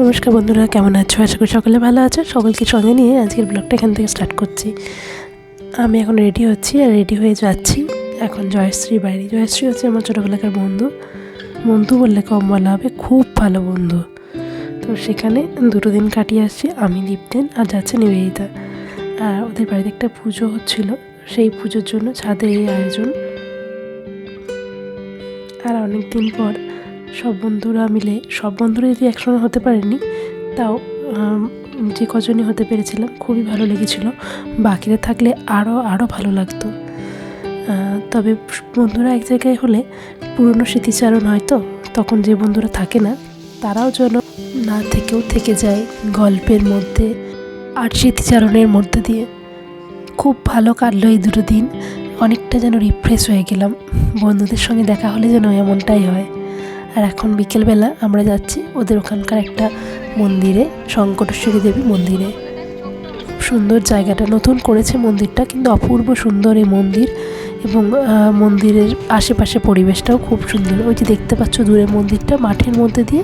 নমস্কার বন্ধুরা, কেমন আছো? আশা করি সকলে ভালো আছো। সকলকে সঙ্গে নিয়ে আজকের ব্লগটা এখান থেকে স্টার্ট করছি। আমি এখন রেডি হচ্ছি আর রেডি হয়ে যাচ্ছি। এখন জয়শ্রী বাড়ি জয়শ্রী হচ্ছে আমার ছোটোবেলাকার বন্ধু। বন্ধু বললে কম বলা হবে, খুব ভালো বন্ধু। তো সেখানে দুটো দিন কাটিয়ে আসছি, আমি লিপটেন আর যাচ্ছে নিবেদিতা। আর ওদের বাড়িতে একটা পুজো হচ্ছিল, সেই পুজোর জন্য ছাদে এই আয়োজন। আর অনেক দিন পর সব বন্ধুরা মিলে, সব বন্ধুরা যদি একসঙ্গে হতে পারেনি, তাও যে কজনই হতে পেরেছিলাম, খুবই ভালো লেগেছিল। বাকিরা থাকলে আরও আরও ভালো লাগতো। তবে বন্ধুরা এক জায়গায় হলে পুরনো স্মৃতিচারণ হয়তো তখন যে বন্ধুরা থাকে না, তারাও যেন না থেকেও থেকে যায় গল্পের মধ্যে আর স্মৃতিচারণের মধ্যে দিয়ে। খুব ভালো কাটলো এই দুটো দিন। অনেকটা যেন রিফ্রেশ হয়ে গেলাম। বন্ধুদের সঙ্গে দেখা হলে যেন এমনটাই হয়। আর এখন বিকেলবেলা আমরা যাচ্ছি ওদের ওখানকার একটা মন্দিরে শঙ্করেশ্বরী দেবী মন্দিরে। সুন্দর জায়গাটা। নতুন করেছে মন্দিরটা, কিন্তু অপূর্ব সুন্দর এই মন্দির এবং মন্দিরের আশেপাশে পরিবেশটাও খুব সুন্দর। ওই যে দেখতে পাচ্ছ দূরে মন্দিরটা, মাঠের মধ্যে দিয়ে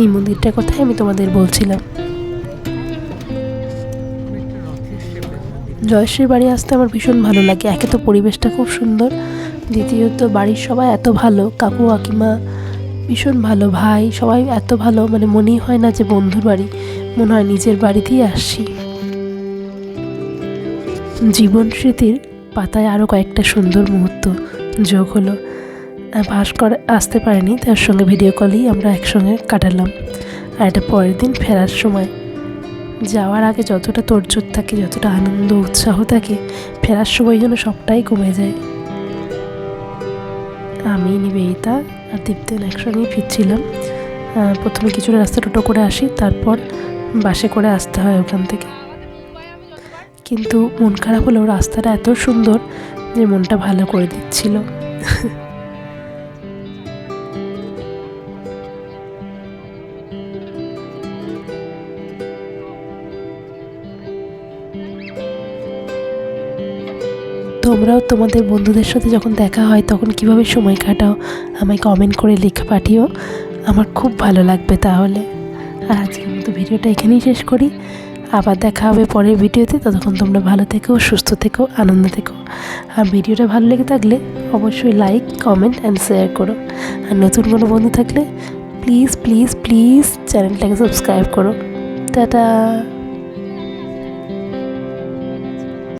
এই মন্দিরটার কথাই আমি তোমাদের বলছিলাম। জয়শ্রীর বাড়ি আসতে আমার ভীষণ ভালো লাগে। একে তো পরিবেশটা খুব সুন্দর। দ্বিতীয়ত, বাড়ির সবাই এত ভালো। কাকু, কাকিমা ভীষণ ভালো ভাই সবাই এত ভালো মানে মনেই হয় না যে বন্ধুর বাড়ি মনে হয় নিজের বাড়িতেই আসছি। জীবন স্মৃতির পাতায় আরও কয়েকটা সুন্দর মুহূর্ত যোগ হলো। আহ, ভাস করে আসতে পারেনি তার সঙ্গে ভিডিও কলেই আমরা একসঙ্গে কাটালাম। আর এটা পরের দিন ফেরার সময়। যাওয়ার আগে যতটা তোড়জোড় থাকে যতটা আনন্দ উৎসাহ থাকে ফেরার সময় যেন সবটাই কমে যায়। আমি নিবেদিতা আর দীপ্তেল একসঙ্গেই ফিরছিলাম। প্রথমে কিছুটা রাস্তা টোটো করে আসি, তারপর বাসে করে আসতে হয় ওখান থেকে। কিন্তু মন খারাপ হলেও রাস্তাটা এত সুন্দর যে মনটা ভালো করে দিচ্ছিল। তোমরাও তোমাদের বন্ধুদের সাথে যখন দেখা হয়, তখন কীভাবে সময় কাটাও? আমায় কমেন্ট করে লিখে পাঠিও। আমার খুব ভালো লাগবে তাহলে। আর আজকের মতো ভিডিওটা এখানেই শেষ করি। আবার দেখা হবে পরের ভিডিওতে। ততক্ষণ তোমরা ভালো থেকো, সুস্থ থেকো, আনন্দ থেকো। আর ভিডিওটা ভালো লেগে থাকলে অবশ্যই লাইক কমেন্ট অ্যান্ড শেয়ার করো। আর নতুন কোনো বন্ধু থাকলে প্লিজ প্লিজ প্লিজ চ্যানেলটাকে সাবস্ক্রাইব করো। টাটা!